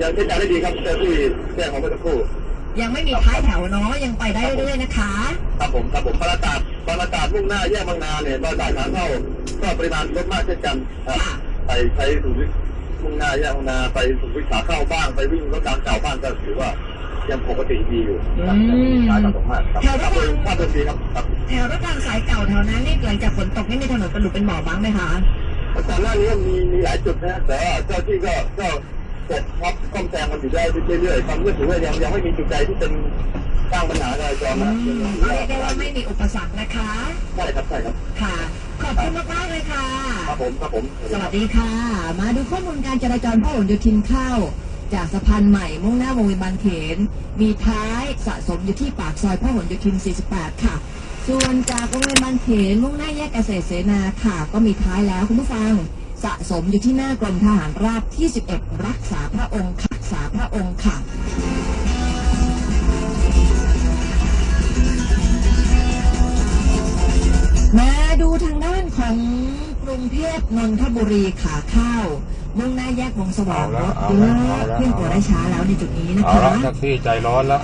ยังใช้การได้ดีครับเจ้าที่แจ้งมาเมื่อสักครู่ยังไม่มีท้ายแถวเนาะยังไปได้เรื่อยๆนะคะ ครับผมครับผมบรรยากาศบรรยากาศมุ่งหน้าแยกบางนาเนี่ยบรรยากาศทางเข้าก็ปริมาณลดมากเช่นกันครับค่ะไปใช้สุขุมวิทมุ่งหน้าแยกบางนาไปสุขุมวิทขาเข้าบ้างไปวิ่งรถตามเก่าบ้างก็ถือว่ายังปกติดีอยู่ครับขายกันตรงมากครับภาพรวมภาพรวมดีครับครับแถวรถทางสายเก่าแถวนั้นนี่หลังจากฝนตกนี่มีถนนเป็นหลุมเป็นบ่อบ้างไหมคะก่อนหน้านี้มีมีหลายจุดนะแต่ว่าเจ้าที่ก็ก็ เสร็จครับซ่อมแซมกันอยู่ได้เรื่อยๆความรู้สึกว่ายังยังไม่มีจุดใดที่เป็นสร้างปัญหาอะไรจออืนะมก็เรียกได้ว่าไม่มีอุปสรรคนะคะใช่ครับใช่ครับค่ะ ขอบคุณมากๆเลยค่ะครับผมครับผม สวัสดีค่ะ มาดูข้อมูลการจราจรพหลโยธินเข้า จากสะพานใหม่มุ่งหน้าวงเวียนบางเขน มีท้ายสะสมอยู่ที่ปากซอยพหลโยธิน 48 ค่ะ ส่วนจากวงเวียนบางเขนมุ่งหน้าแยกเกษตรเสนาค่ะ ก็มีท้ายแล้วคุณผู้ฟัง สะสมอยู่ที่หน้ากรมทหารราบที่ 11 รักษาพระองค์ค่ะรักษาพระองค์ค่ะมาดูทางด้านของกรุงเทพนนทบุรีขาเข้ามุ่งหน้าแยกวงสว่างรถเอาเยละอะเอาละเคลื่อนตัวได้ช้าแล้วในจุดนี้นะเอาคะละแท็กซี่ใจร้อนละ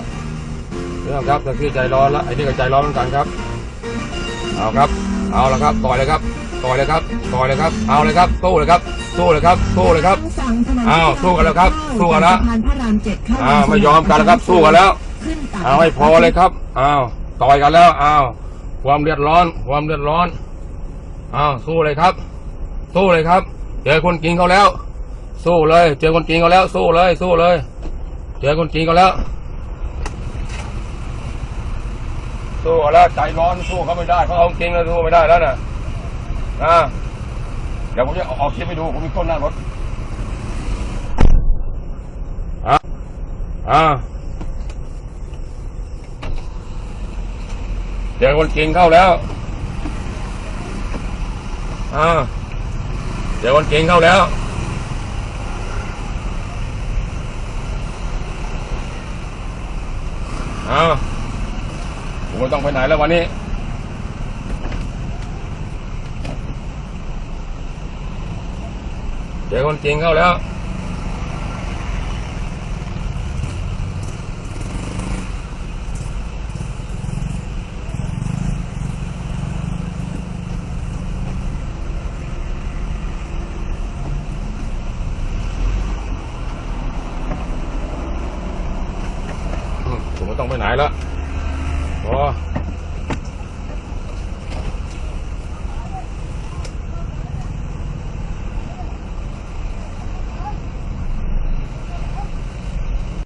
เรื่องครับแท็กซี่ใจร้อนละไอ้นี่ก็ใจร้อนเหมือนกันครับ เอาครับ เอาละครับต่อยเลยครับ ต่อยเลยครับต่อยเลยครับ เอาเลยครับสู้เลยครับสู้เลยครับสู้เลยครับทางฝั่งถนนอ้าวสู้กันแล้วครับสู้กันแล้วสะพานพระรามเจ็ดเข้าอ้าวไม่ยอมกันแล้วครับสู้กันแล้วขึ้นต่งเอาให้พอเลยครับอ้าวต่อยกันแล้วอ้าวความเดือดร้อน ความเดือดร้อนอ้าวสู้เลยครับ สู้เลยครับ เจอคนกินเขาแล้ว สู้เลย เจอคนกินเขาแล้ว สู้เลย สู้เลย เจอคนกินเขาแล้วสู้เขาแล้วใจร้อนสู้เขาไม่ได้เขาเอาจริงแล้วสู้ไม่ได้แล้วนะ อ่าเดี๋ยวผมจะเอาออกคลิปให้ดูผมมีกล้องหน้ารถอะอ่าเจอคนกินเข้าแล้วอ่าเจอคนกินเข้าแล้วอ้าวผมไม่ต้องไปไหนแล้ววันนี้ เจอคนจริงเข้าแล้วอืมผมไม่ต้องไปไหนแล้วพอ